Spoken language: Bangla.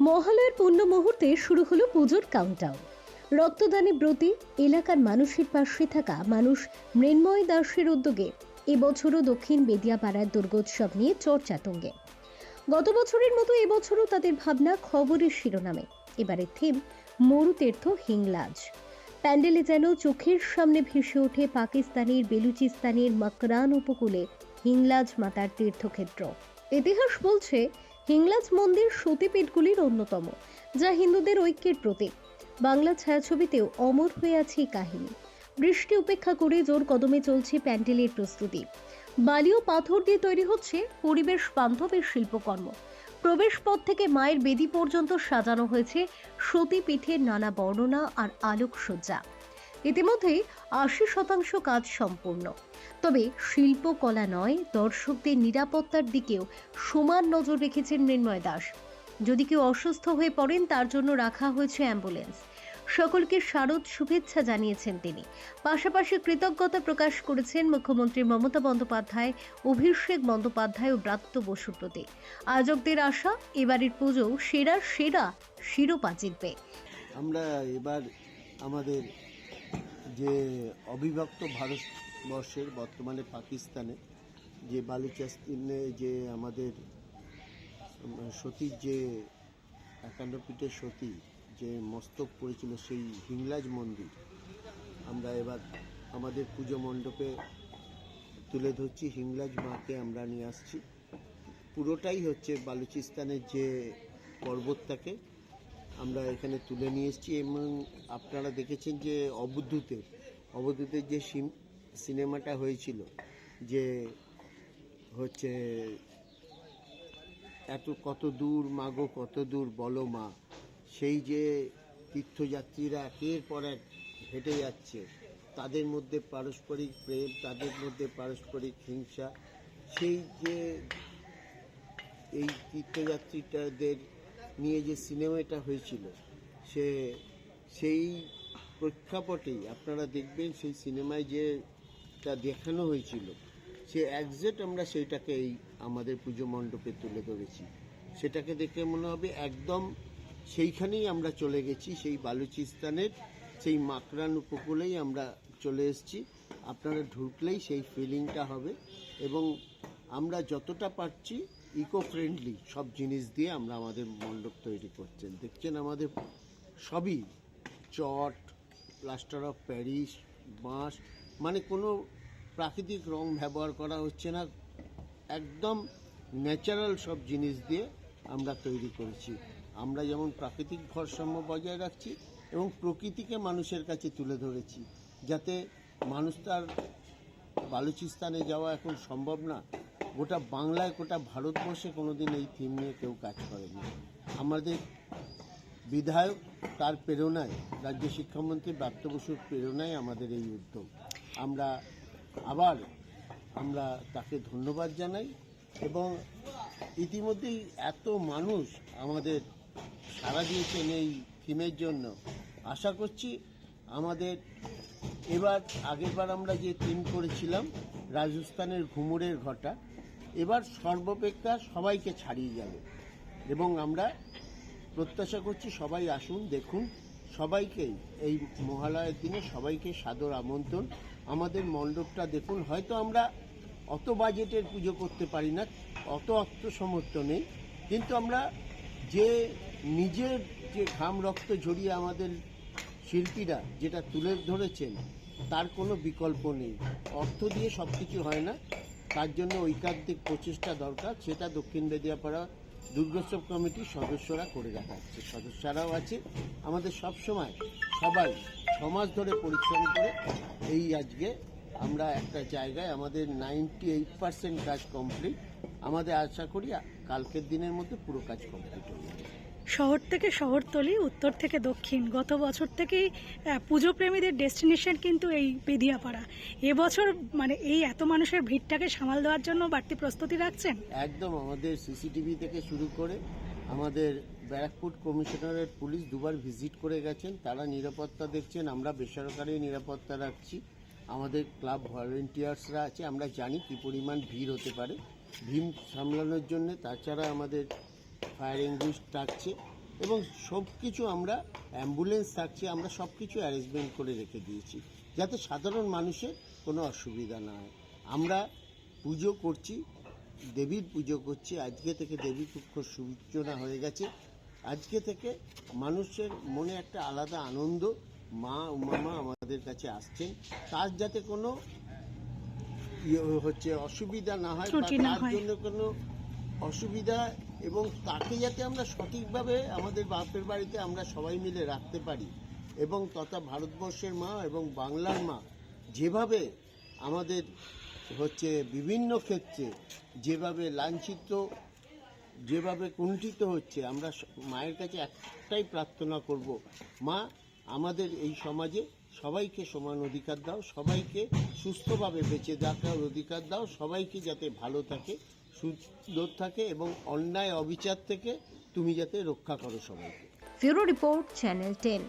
মহালয়ের পূর্ণ মুহূর্তে শুরু হলো পুজোর কাউন্টডাউন রক্তদানে ব্রতী, এলাকার মানুষের পাশে থাকা মানুষ মৃন্ময় দাসের উদ্যোগে এবছরও দক্ষিণ বেদিয়াপাড়ার দুর্গোৎসব নিয়ে চর্চা তুঙ্গে। গত বছরের মতো এবছরও তাদের ভাবনা খবরের শিরোনামে। এবারে থিম মরুতীর্থ হিংলাজ। প্যান্ডেলে যেন চোখের সামনে ভেসে ওঠে পাকিস্তানের বেলুচিস্তানের মকরান উপকূলে হিংলাজ মাতার তীর্থক্ষেত্র। ইতিহাস বলছে হিংলাজ মন্দির সতীপীঠগুলির অন্যতম, যা হিন্দুদের ঐক্যের প্রতীক। বাংলা ছায়াছবিতেও অমর হয়ে আছে কাহিনী। বৃষ্টি উপেক্ষা করে জোর কদমে চলছে প্যান্ডেলের প্রস্তুতি। বালি ও পাথর দিয়ে তৈরি হচ্ছে পরিবেশ বান্ধবের শিল্পকর্ম। প্রবেশ পথ থেকে মায়ের বেদি পর্যন্ত সাজানো হয়েছে সতীপীঠের নানা বর্ণনা আর আলোকসজ্জা। ইতিমধ্যেই আশি শতাংশ কাজ সম্পূর্ণ। তবে শিল্পকলা নয়, দর্শকদের নিরাপত্তার দিকেও সমান নজর রেখেছেন মৃন্ময় দাস। যদি কেউ অসুস্থ হয়ে পড়েন, তার জন্য রাখা হয়েছে অ্যাম্বুলেন্স। সকলকে শারদ শুভেচ্ছা জানিয়েছেন তিনি। পাশাপাশি কৃতজ্ঞতা প্রকাশ করেছেন মুখ্যমন্ত্রী মমতা বন্দ্যোপাধ্যায়, অভিষেক বন্দ্যোপাধ্যায় ও ব্রাত্য বসুর প্রতি। আয়োজকদের আশা, এবারের পুজো সেরা সেরা শিরোপা জিতবে। আমরা এবার আমাদের যে অবিভক্ত ভারতবর্ষের বর্তমানে পাকিস্তানে যে বালুচাস্তিনে যে আমাদের সতীর যে একান্ন পীঠের সতী যে মস্তক পড়েছিল সেই হিংলাজ মন্দির, আমরা এবার আমাদের পুজো মণ্ডপে তুলে ধরছি। হিংলাজ মাকে আমরা নিয়ে আসছি। পুরোটাই হচ্ছে বালুচিস্তানের যে পর্বতটাকে আমরা এখানে তুলে নিয়ে এসেছি এবং আপনারা দেখেছেন যে অবধূতে অবধূতের যে সিনেমাটা হয়েছিল যে হচ্ছে, এত, কত দূর মাগো, কত দূর বলো মা, সেই যে তীর্থযাত্রীরা একের পর এক হেঁটে যাচ্ছে, তাদের মধ্যে পারস্পরিক প্রেম, তাদের মধ্যে পারস্পরিক হিংসা, সেই যে এই তীর্থযাত্রীটাদের নিয়ে যে সিনেমাটা হয়েছিল, সে, সেই প্রেক্ষাপটেই আপনারা দেখবেন সেই সিনেমায় যে যেটা দেখানো হয়েছিল, সে একজ্যাক্ট আমরা সেইটাকে এই আমাদের পুজো মণ্ডপে তুলে ধরেছি। সেটাকে দেখে মনে হবে একদম সেইখানেই আমরা চলে গেছি, সেই বালুচিস্তানের, সেই মাকরান উপকূলেই আমরা চলে এসেছি। আপনারা ঢুকলেই সেই ফিলিংটা হবে এবং আমরা যতটা পারছি ইকো ফ্রেন্ডলি সব জিনিস দিয়ে আমরা আমাদের মণ্ডপ তৈরি করছেন। দেখছেন আমাদের সবই চট প্লাস্টার অফ প্যারিস বাঁশ মানে কোনো প্রাকৃতিক রং ব্যবহার করা হচ্ছে না। একদম ন্যাচারাল সব জিনিস দিয়ে আমরা তৈরি করেছি। আমরা যেমন প্রাকৃতিক ভারসাম্য বজায় রাখছি এবং প্রকৃতিকে মানুষের কাছে তুলে ধরেছি। যাতে মানুষ তার বালুচিস্তানে যাওয়া এখন সম্ভব না। গোটা বাংলায়, গোটা ভারতবর্ষে কোনোদিন এই থিম নিয়ে কেউ কাজ করেনি। আমাদের বিধায়ক তার প্রেরণায়, রাজ্য শিক্ষামন্ত্রী ব্রাত্য বসুর প্রেরণায় আমাদের এই উদ্যোগ। আমরা আবার, আমরা তাকে ধন্যবাদ জানাই এবং ইতিমধ্যেই এত মানুষ আমাদের সারা দিয়েছেন এই থিমের জন্য। আশা করছি আমাদের এবার আগেরবার আমরা যে থিম করেছিলাম, রাজস্থানের ঘুমুরের ঘটা এবার সর্বাপেক্ষা সবাইকে ছাড়িয়ে যাবে। এবং আমরা প্রত্যাশা করছি সবাই আসুন, দেখুন সবাইকেই এই মহালয়ের দিনে সবাইকে সাদর আমন্ত্রণ। আমাদের মণ্ডপটা দেখুন, হয়তো আমরা অত বাজেটের পুজো করতে পারি না, অত অর্থ সমর্থ নেই, কিন্তু আমরা যে নিজের যে ঘাম রক্ত ঝরিয়ে আমাদের শিল্পীরা যেটা তুলে ধরেছেন, তার কোনো বিকল্প নেই। অর্থ দিয়ে সব কিছু হয় না তার জন্য ঐকান্তিক প্রচেষ্টা দরকার। সেটা দক্ষিণ বেদিয়াপাড়া দুর্গোৎসব কমিটির সদস্যরা করে দেখাচ্ছে। সদস্যরাও আছে আমাদের সব সময় সবাই সমাজ ধরে পরিশ্রম করে এই আজকে আমরা একটা জায়গায় আমাদের নাইনটি এইট পার্সেন্ট কাজ কমপ্লিট। আমাদের আশা করি কালকের দিনের মধ্যে পুরো কাজ কমপ্লিট যাবে শহর থেকে শহরতলি, উত্তর থেকে দক্ষিণ। গত বছর থেকেই পুজো প্রেমীদের ডেস্টিনেশন কিন্তু এই বেদিয়াপাড়া। এবছর মানে এই এত মানুষের ভিড়টাকে সামাল দেওয়ার জন্য বাড়তি প্রস্তুতি রাখছেন? একদম, আমাদের সিসিটিভি থেকে শুরু করে আমাদের ব্যারাকপুর কমিশনারের পুলিশ দুবার ভিজিট করে গেছেন। তারা নিরাপত্তা দেখছেন, আমরা বেসরকারি নিরাপত্তা রাখছি। আমাদের ক্লাব ভলেন্টিয়ার্সরা আছে, আমরা জানি কি পরিমাণ ভিড় হতে পারে। ভিড় সামলানোর জন্য, তাছাড়া আমাদের ফায়ার এঙ্গুইশ থাকছে এবং সব কিছু আমরা অ্যাম্বুলেন্স থাকছে আমরা সব কিছু অ্যারেঞ্জমেন্ট করে রেখে দিয়েছি যাতে সাধারণ মানুষের কোনো অসুবিধা না হয়। আমরা পুজো করছি দেবীর পুজো করছি আজকে থেকে দেবী পক্ষর সূচনা হয়ে গেছে। আজকে থেকে মানুষের মনে একটা আলাদা আনন্দ মা উমামা আমাদের কাছে আসছেন। তার যাতে কোনো ইয়ে হচ্ছে অসুবিধা না হয় তার জন্য কোনো অসুবিধা এবং তাকে যাতে আমরা সঠিকভাবে আমাদের বাপের বাড়িতে আমরা সবাই মিলে রাখতে পারি এবং তথা ভারতবর্ষের মা এবং বাংলার মা যেভাবে আমাদের হচ্ছে বিভিন্ন ক্ষেত্রে যেভাবে লাঞ্ছিত, যেভাবে কুণ্ঠিত হচ্ছে, আমরা মায়ের কাছে একটাই প্রার্থনা করব, মা, আমাদের এই সমাজে সবাইকে সমান অধিকার দাও, সবাইকে সুস্থভাবে বেঁচে থাকার অধিকার দাও, সবাইকে যাতে ভালো থাকে সুন্দর থাকে এবং অন্যায় অবিচার থেকে তুমি যাতে রক্ষা করো সবাইকে। Bureau report channel ten.